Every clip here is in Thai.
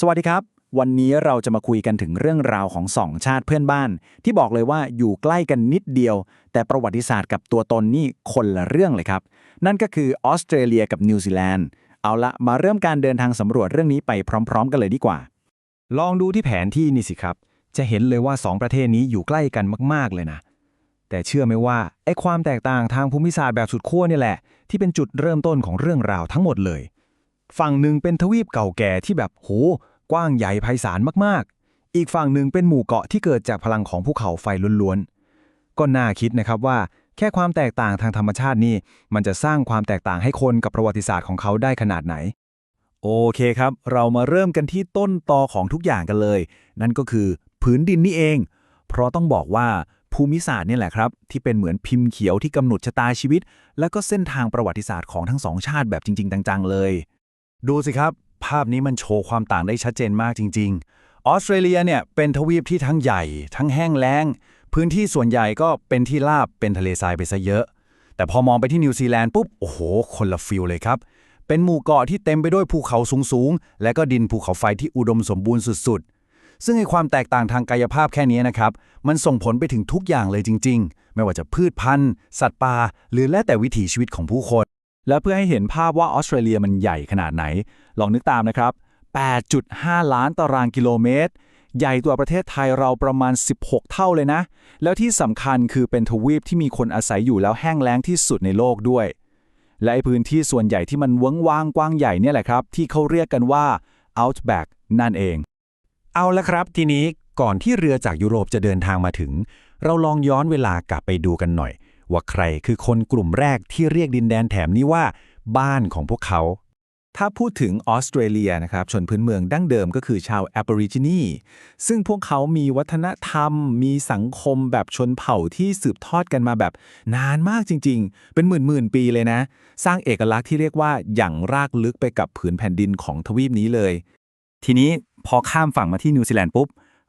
สวัสดีครับ วันนี้เราจะมาคุยกันถึงเรื่องราวของสองชาติเพื่อนบ้าน ที่บอกเลยว่าอยู่ใกล้กันนิดเดียว แต่ประวัติศาสตร์กับตัวตนนี่คนละเรื่องเลยครับ นั่นก็คือออสเตรเลียกับนิวซีแลนด์เอาละมาเริ่มการเดินทางสำรวจเรื่องนี้ไปพร้อม ๆ กันเลยดีกว่า ลองดูที่แผนที่นี่สิครับ จะเห็นเลยว่าสองประเทศนี้อยู่ใกล้กันมาก ๆ เลยนะ แต่เชื่อไหมว่าไอ้ความแตกต่างทางภูมิศาสตร์แบบสุดขั้วนี่แหละ ที่เป็นจุดเริ่มต้นของเรื่องราวทั้งหมดเลย ฝั่งหนึ่งเป็นทวีปเก่าแก่ที่แบบโห กว้างใหญ่ไพศาลมากๆ อีกฝั่งหนึ่งเป็นหมู่เกาะที่เกิดจากพลังของภูเขาไฟล้วนๆ ก็น่าคิดนะครับว่า แค่ความแตกต่างทางธรรมชาตินี่ มันจะสร้างความแตกต่างให้คนกับประวัติศาสตร์ของเขาได้ขนาดไหน โอเคครับ เรามาเริ่มกันที่ต้นตอของทุกอย่างกันเลย นั่นก็คือผืนดินนี่เอง เพราะต้องบอกว่าภูมิศาสตร์นี่แหละครับ ที่เป็นเหมือนพิมพ์เขียวที่กำหนดชะตาชีวิต และก็เส้นทางประวัติศาสตร์ของทั้งสองชาติแบบจริง ๆ จังๆเลย ดูสิครับ ภาพนี้มันโชว์ความต่างได้ชัดเจนมากจริง ๆ ออสเตรเลียเนี่ยเป็นทวีปที่ทั้งใหญ่ ทั้งแห้งแล้ง พื้นที่ส่วนใหญ่ก็เป็นที่ราบเป็นทะเลทรายไปซะเยอะ แต่พอมองไปที่นิวซีแลนด์ปุ๊บ โอ้โห คนละฟิลเลยครับ เป็นหมู่เกาะที่เต็มไปด้วยภูเขาสูงๆ และก็ดินภูเขาไฟที่อุดมสมบูรณ์สุดๆ ซึ่งไอความแตกต่างทางกายภาพแค่นี้นะครับ มันส่งผลไปถึงทุกอย่างเลยจริง ๆ ไม่ว่าจะพืชพันธุ์ สัตว์ป่าหรือแม้แต่วิถีชีวิตของผู้คน และเพื่อให้เห็นภาพว่าออสเตรเลียมันใหญ่ขนาดไหน ลองนึกตามนะครับ 8.5 ล้านตารางกิโลเมตร ใหญ่กว่าประเทศไทยเราประมาณ 16 เท่าเลยนะ แล้วที่สำคัญคือเป็นทวีปที่มีคนอาศัยอยู่แล้วแห้งแล้งที่สุดในโลกด้วย และไอพื้นที่ส่วนใหญ่ที่มันเวิ้งว้างกว้างใหญ่เนี่ยแหละครับ ที่เขาเรียกกันว่า outback นั่นเอง เอาละครับทีนี้ก่อนที่เรือจากยุโรปจะเดินทางมาถึง เราลองย้อนเวลากลับไปดูกันหน่อย ว่าใครคือคนกลุ่มแรกที่เรียกดินแดนแถมนี้ว่า บ้านของพวกเขา ถ้าพูดถึงออสเตรเลียนะครับ ชนพื้นเมืองดั้งเดิมก็คือชาวแอ b o r i g i n e ซึ่งพวกเขามีวัฒนธรรม มีสังคมแบบชนเผ่าที่สืบทอดกันมาแบบนานมากจริง ๆ เป็นหมื่นๆปีเลยนะ สร้างเอกลักษณ์ที่เรียกว่าอย่างรากลึกไปกับผืนแผ่นดินของทวีปนี้เลย ทีนี้พอข้ามฝั่งมาที่นิวซีแลนด์ปุ๊บ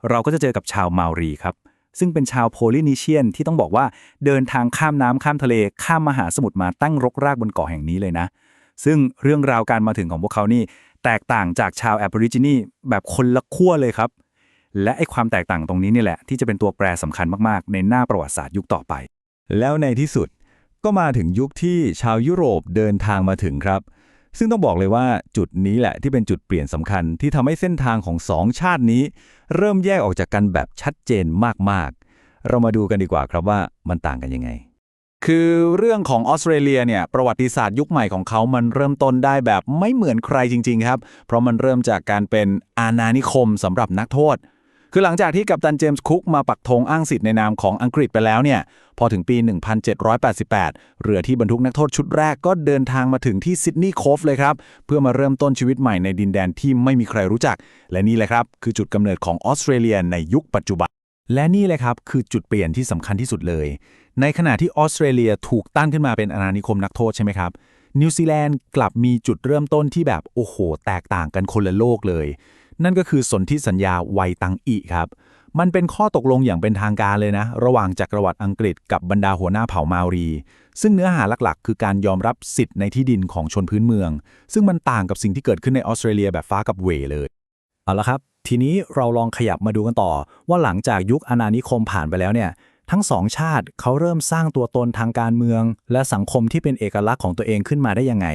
เราก็จะเจอกับชาวมารีครับ ซึ่งเป็นชาวโพลินีเชียนที่ต้องบอกว่าเดินทางข้ามน้ำข้ามทะเลข้ามมหาสมุทรมาตั้งรกรากบนเกาะแห่งนี้เลยนะ ซึ่งเรื่องราวการมาถึงของพวกเขานี่แตกต่างจากชาวแอ b o r i g i n e แบบคนละขั้วเลยครับ และไอ้ความแตกต่างตรงนี้นี่แหละ ที่จะเป็นตัวแปรสำคัญมากๆ ในหน้าประวัติศาสตร์ยุคต่อไป แล้วในที่สุดก็มาถึงยุคที่ชาวยุโรปเดินทางมาถึงครับ ซึ่งต้องบอกเลยว่าจุดนี้แหละที่เป็นจุดเปลี่ยนสำคัญที่ทำให้เส้นทางของสองชาตินี้ เริ่มแยกออกจากกันแบบชัดเจนมากๆ เรามาดูกันดีกว่าครับว่ามันต่างกันยังไง คือเรื่องของออสเตรเลียเนี่ยประวัติศาสตร์ยุคใหม่ของเขามันเริ่มต้นได้แบบไม่เหมือนใครจริง ๆ ครับ เพราะมันเริ่มจากการเป็นอาณานิคมสำหรับนักโทษ คือหลังจากที่กัปตันเจมส์คุกมาปักธงอ้างสิทธิ์ในนามของอังกฤษไปแล้วเนี่ย พอถึงปี 1788 เรือที่บรรทุกนักโทษชุดแรกก็เดินทางมาถึงที่ซิดนีย์โคฟเลยครับ เพื่อมาเริ่มต้นชีวิตใหม่ในดินแดนที่ไม่มีใครรู้จัก และนี่แหละครับ คือจุดกำเนิดของออสเตรเลียในยุคปัจจุบัน และนี่เลยครับคือจุดเปลี่ยนที่สำคัญที่สุดเลย ในขณะที่ออสเตรเลียถูกตั้งขึ้นมาเป็นอาณานิคมนักโทษใช่ไหมครับนิวซีแลนด์กลับมีจุดเริ่มต้นที่แบบโอ้โห แตกต่างกันคนละโลกเลย นั่นก็คือสนธิสัญญาไวตังอีครับ มันเป็นข้อตกลงอย่างเป็นทางการเลยนะ ระหว่างจักรวรรดิอังกฤษกับบรรดาหัวหน้าเผ่ามารี ซึ่งเนื้อหาหลักๆ คือการยอมรับสิทธิ์ในที่ดินของชนพื้นเมือง ซึ่งมันต่างกับสิ่งที่เกิดขึ้นในออสเตรเลียแบบฟ้ากับเวเลยเอาละครับ ทีนี้เราลองขยับมาดูกันต่อ ว่าหลังจากยุคอาณานิคมผ่านไปแล้วเนี่ยทั้งสองชาติเขาเริ่มสร้างตัวตนทางการเมือง และสังคมที่เป็นเอกลักษณ์ของตัวเองขึ้นมาได้ยังไง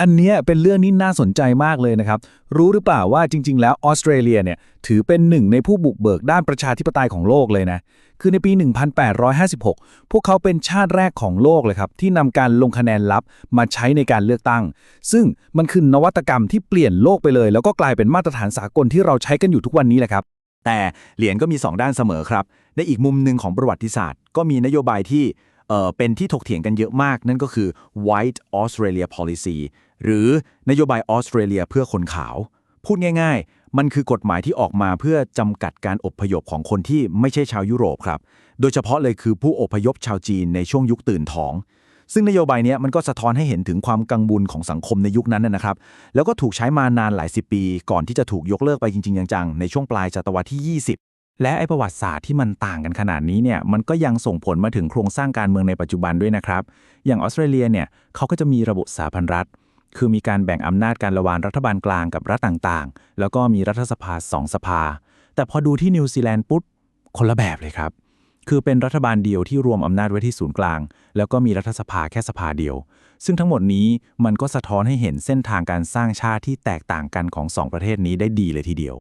อันเนี้ยเป็นเรื่องที่น่าสนใจมากเลยนะครับ รู้หรือเปล่าว่าจริง ๆ แล้วออสเตรเลียเนี่ยถือเป็นหนึ่งในผู้บุกเบิกด้านประชาธิปไตยของโลกเลยนะ คือในปี 1856 พวกเขาเป็นชาติแรกของโลกเลยครับ ที่นำการลงคะแนนลับมาใช้ในการเลือกตั้ง ซึ่งมันคือนวัตกรรมที่เปลี่ยนโลกไปเลย แล้วก็กลายเป็นมาตรฐานสากลที่เราใช้กันอยู่ทุกวันนี้แหละครับแต่เหรียญก็มี 2 ด้านเสมอครับ ในอีกมุมหนึ่งของประวัติศาสตร์ ก็มีนโยบายที่เอ่อเป็นที่ถกเถียงกันเยอะมาก นั่นก็คือ White Australia Policy หรือนโยบายออสเตรเลียเพื่อคนขาว พูดง่ายๆ มันคือกฎหมายที่ออกมาเพื่อจำกัดการอบพยพของคนที่ไม่ใช่ชาวยุโรปครับ โดยเฉพาะเลยคือผู้อพยพชาวจีนในช่วงยุคตื่นท้อง ซึ่งนโยบายนี้มันก็สะท้อนให้เห็นถึงความกังวลของสังคมในยุคนั้นนะนะครับ แล้วก็ถูกใช้มานานหลายสิบปี ก่อนที่จะถูกยกเลิกไปจริงๆจังๆในช่วงปลายศตวรรษที่ 20และไอประวัติศาสตร์ที่มันต่างกันขนาดนี้เนี่ยมันก็ยังส่งผลมาถึงโครงสร้างการเมืองในปัจจุบันด้วยนะครับ อย่างออสเตรเลียเนี่ยเขาก็จะมีระบบสาพันรัฐ คือมีการแบ่งอำนาจการระหว่างรัฐบาลกลางกับรัฐต่างๆ แล้วก็มีรัฐสภาสองสภา แต่พอดูที่นิวซีแลนด์ปุ๊บคนละแบบเลยครับ คือเป็นรัฐบาลเดียวที่รวมอำนาจไว้ที่ศูนย์กลาง แล้วก็มีรัฐสภาแค่สภาเดียว ซึ่งทั้งหมดนี้มันก็สะท้อนให้เห็นเส้นทางการสร้างชาติที่แตกต่างกันของสองประเทศนี้ได้ดีเลยทีเดียว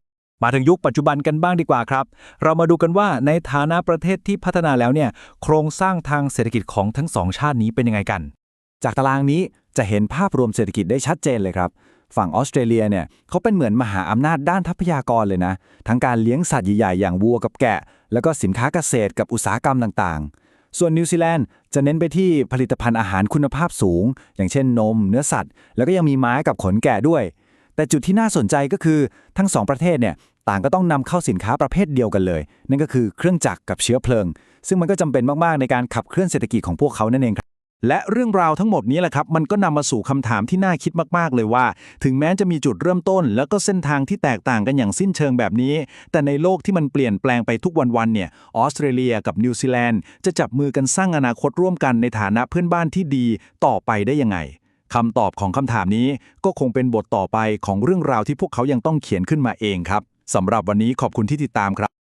มาถึงยุคปัจจุบันกันบ้างดีกว่าครับ เรามาดูกันว่าในฐานะประเทศที่พัฒนาแล้วเนี่ย โครงสร้างทางเศรษฐกิจของทั้งสองชาตินี้เป็นยังไงกัน จากตารางนี้ จะเห็นภาพรวมเศรษฐกิจได้ชัดเจนเลยครับ ฝั่งออสเตรเลียเนี่ยเขาเป็นเหมือนมหาอำนาจด้านทรัพยากรเลยนะ ทั้งการเลี้ยงสัตว์ใหญ่ๆอย่างวัวกับแกะ แล้วก็สินค้าเกษตรกับอุตสาหกรรมต่างๆ ส่วนนิวซีแลนด์จะเน้นไปที่ผลิตภัณฑ์อาหารคุณภาพสูง อย่างเช่นนม เนื้อสัตว์ แล้วก็ยังมีไม้กับขนแกะด้วย แต่จุดที่น่าสนใจก็คือทั้งสองประเทศเนี่ยต่างก็ต้องนำเข้าสินค้าประเภทเดียวกันเลย นั่นก็คือเครื่องจักรกับเชื้อเพลิง ซึ่งมันก็จำเป็นมากๆในการขับเคลื่อนเศรษฐกิจของพวกเขานั่นเองครับ และเรื่องราวทั้งหมดนี้แหละครับ มันก็นำมาสู่คำถามที่น่าคิดมากๆ เลยว่า ถึงแม้จะมีจุดเริ่มต้น แล้วก็เส้นทางที่แตกต่างกันอย่างสิ้นเชิงแบบนี้ แต่ในโลกที่มันเปลี่ยนแปลงไปทุกวันๆเนี่ยออสเตรเลียกับนิวซีแลนด์จะจับมือกันสร้างอนาคตร่วมกันในฐานะเพื่อนบ้านที่ดีต่อไปได้ยังไงคำตอบของคำถามนี้ก็คงเป็นบทต่อไปของเรื่องราวที่พวกเขายังต้องเขียนขึ้นมาเองครับสำหรับวันนี้ขอบคุณที่ติดตามครับ